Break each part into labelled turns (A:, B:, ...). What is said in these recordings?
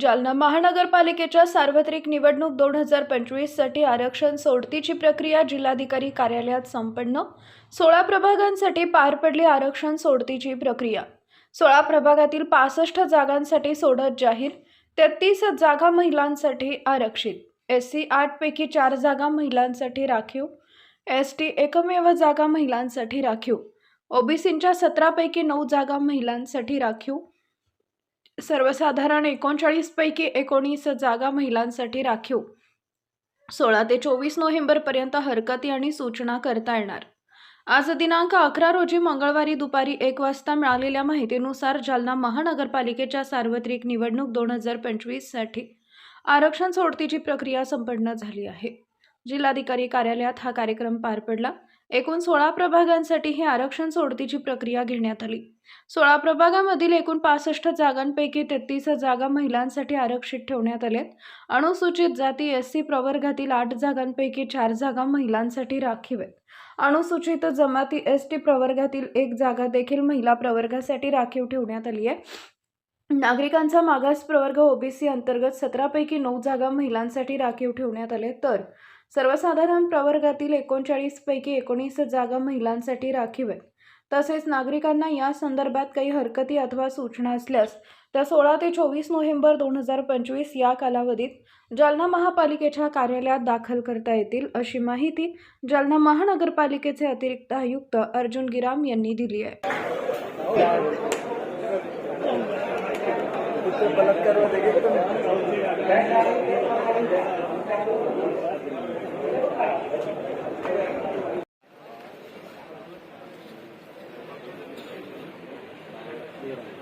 A: जालना महानगरपालिकेच्या सार्वत्रिक निवडणूक दोन हजार पंचवीससाठी आरक्षण सोडतीची प्रक्रिया जिल्हाधिकारी कार्यालयात संपन्न. सोळा प्रभागांसाठी पार पडली आरक्षण सोडतीची प्रक्रिया. सोळा प्रभागातील पासष्ट जागांसाठी सोडत जाहीर. तेहतीस जागा महिलांसाठी आरक्षित. एस सी आठपैकी चार जागा महिलांसाठी राखीव. एस टी एकमेव जागा महिलांसाठी राखीव. ओबीसींच्या सतरापैकी नऊ जागा महिलांसाठी राखीव. सर्वसाधारण एकोणचाळीसपैकी एकोणीस जागा महिलांसाठी राखीव. सोळा ते चोवीस नोव्हेंबरपर्यंत हरकती आणि सूचना करता येणार. आज दिनांक अकरा रोजी मंगळवारी दुपारी एक वाजता मिळालेल्या माहितीनुसार जालना महानगरपालिकेच्या सार्वत्रिक निवडणूक दोन हजार पंचवीससाठी आरक्षण सोडतीची प्रक्रिया संपन्न झाली आहे. जिल्हाधिकारी कार्यालयात हा कार्यक्रम पार पडला. एकूण सोळा प्रभागांसाठी ही आरक्षण सोडतीची प्रक्रिया घेण्यात आली. सोळा प्रभागामधील एकूण पासष्ट जागांपैकी तेहतीस जागा महिलांसाठी आरक्षित ठेवण्यात आल्यात अनुसूचित जाती एस सी प्रवर्गातील आठ जागांपैकी चार जागा महिलांसाठी राखीव आहेत. अनुसूचित जमाती एस टी प्रवर्गातील एक जागा देखील महिला प्रवर्गासाठी राखीव ठेवण्यात आली आहे. नागरिकांचा मागास प्रवर्ग ओबीसी अंतर्गत सतरापैकी नऊ जागा महिलांसाठी राखीव ठेवण्यात आले. तर सर्वसाधारण प्रवर्गातील एकोणचाळीसपैकी एकोणीस जागा महिलांसाठी राखीव आहेत तसेच नागरिकांना या संदर्भात काही हरकती अथवा सूचना असल्यास त्या सोळा ते चोवीस नोव्हेंबर दोन हजार पंचवीस या कालावधीत जालना महापालिकेच्या कार्यालयात दाखल करता येतील अशी माहिती जालना महानगरपालिकेचे अतिरिक्त आयुक्त अर्जुन गिराम यांनी दिली आहे. Gracias.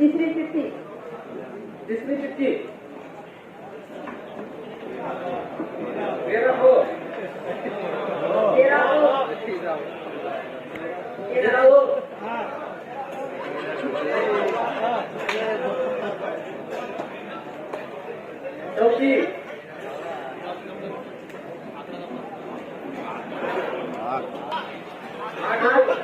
B: तिसरी चिठ्ठी
C: तिसरी चिठ्ठी तेरा हो
B: तेरा हो
C: तेरा हो चौथी आठ
D: हो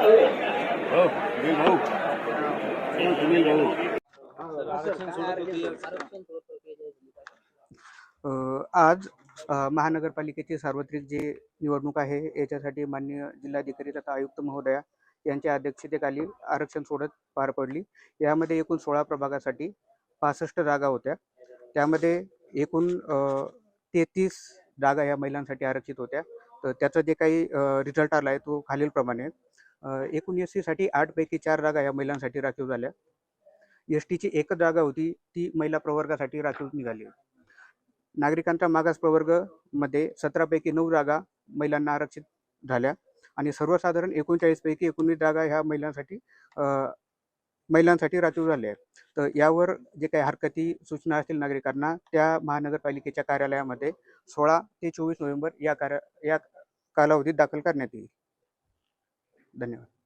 D: सुनील भाऊ सुनील भाऊ
E: आज महानगरपालिकेची सार्वत्रिक जी निवडणूक आहे याच्यासाठी माननीय जिल्हाधिकारी तथा आयुक्त महोदया यांच्या अध्यक्षतेखाली आरक्षण सोडत पार पडली. यामध्ये एकूण सोळा प्रभागासाठी पासष्ट जागा होत्या. त्यामध्ये एकूण तेहतीस जागा या महिलांसाठी आरक्षित होत्या. तर त्याचा जे काही रिझल्ट आला आहे तो खालीलप्रमाणे आहे. एकूण एस सीसाठी आठपैकी चार जागा या महिलांसाठी राखीव झाल्या. एस टीची एकच जागा होती ती महिला प्रवर्गासाठी राखीव निघाली. नागरिकांचा मागास प्रवर्गमध्ये सतरापैकी नऊ जागा महिलांना आरक्षित झाल्या आणि सर्वसाधारण एकोणचाळीसपैकी एकोणीस जागा ह्या महिलांसाठी महिलांसाठी राखीव झाल्या. आहेत तर यावर जे काही हरकती सूचना असतील नागरिकांना त्या महानगरपालिकेच्या कार्यालयामध्ये सोळा ते चोवीस नोव्हेंबर या कार्या या कालावधीत दाखल करण्यात येईल. धन्यवाद.